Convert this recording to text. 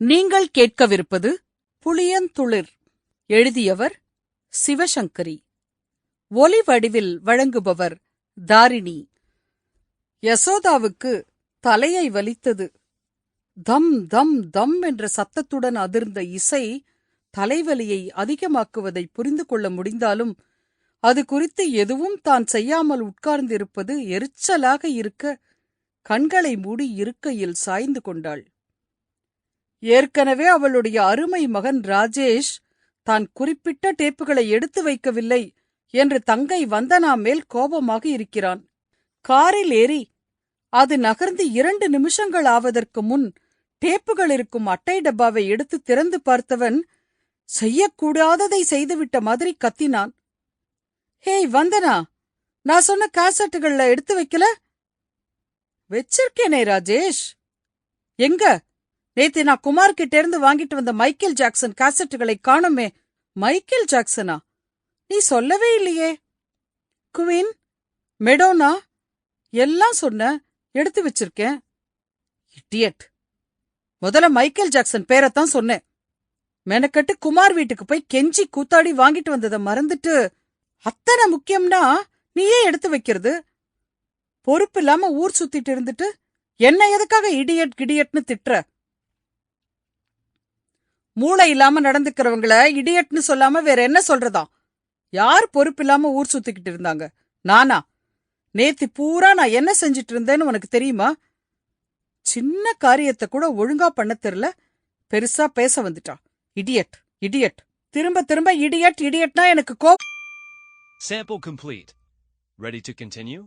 நீங்கள் கேட்கவிருப்பது புளியந்துளிர். எழுதியவர் சிவசங்கரி. ஒலி வடிவில் வழங்குபவர் தாரிணி. யசோதாவுக்கு தலையை வலித்தது. தம் தம் தம் என்ற சத்தத்துடன் அதிர்ந்த இசை தலைவலியை அதிகமாக்குவதை புரிந்து கொள்ள முடிந்தாலும் அது குறித்து எதுவும் தான் செய்யாமல் உட்கார்ந்திருப்பது எரிச்சலாக இருக்க கண்களை மூடி இருக்கையில் சாய்ந்து கொண்டாள். ஏற்கனவே அவளுடைய அருமை மகன் ராஜேஷ் தான் குறிப்பிட்ட டேப்புகளை எடுத்து வைக்கவில்லை என்று தங்கை வந்தனா மேல் கோபமாக இருக்கிறான். காரில் ஏறி அது நகர்ந்து இரண்டு நிமிஷங்கள் ஆவதற்கு முன் டேப்புகள் இருக்கும் அட்டை டப்பாவை எடுத்து திறந்து பார்த்தவன் செய்யக்கூடாததை செய்துவிட்ட மாதிரி கத்தினான். ஹேய் வந்தனா நான் சொன்ன காசட்டுகள்ல எடுத்து வைக்கல? வச்சிருக்கேனே ராஜேஷ். எங்க? நேத்து நான் குமார் கிட்ட இருந்து வாங்கிட்டு வந்த மைக்கேல் ஜாக்சன் காசட்டுகளை காணுமே. மைக்கேல் ஜாக்சனா? நீ சொல்லவே இல்லையே. குவின் மெடோனா எல்லாம் சொன்ன எடுத்து வச்சிருக்கேன். இட்டியட் முதல்ல மைக்கேல் ஜாக்சன் பேரைத்தான் சொன்னேன். மெனக்கட்டு குமார் வீட்டுக்கு போய் கெஞ்சி கூத்தாடி வாங்கிட்டு வந்ததை மறந்துட்டு அத்தனை முக்கியம்னா நீயே எடுத்து வைக்கிறது. பொறுப்பு இல்லாம ஊர் சுத்திட்டு இருந்துட்டு என்ன எதுக்காக இடியட் கிடியட்னு திட்டுற? மூளை இல்லாம நடந்துக்கிறவங்கள இடியட்னு சொல்லாம வேற என்ன சொல்றதா? யார் பொறுப்பு இல்லாம ஊர் சுத்திக்கிட்டு இருந்தாங்க? நானா? நேத்து பூரா நான் என்ன செஞ்சிட்டு இருந்தேன்னு உனக்கு தெரியுமா? சின்ன காரியத்தை கூட ஒழுங்கா பண்ண தெரியல பெருசா பேச வந்துட்டா. Idiot idiot. திரும்ப திரும்ப இடியட் இடியட்னா எனக்கு கோ Sample complete. Ready to continue?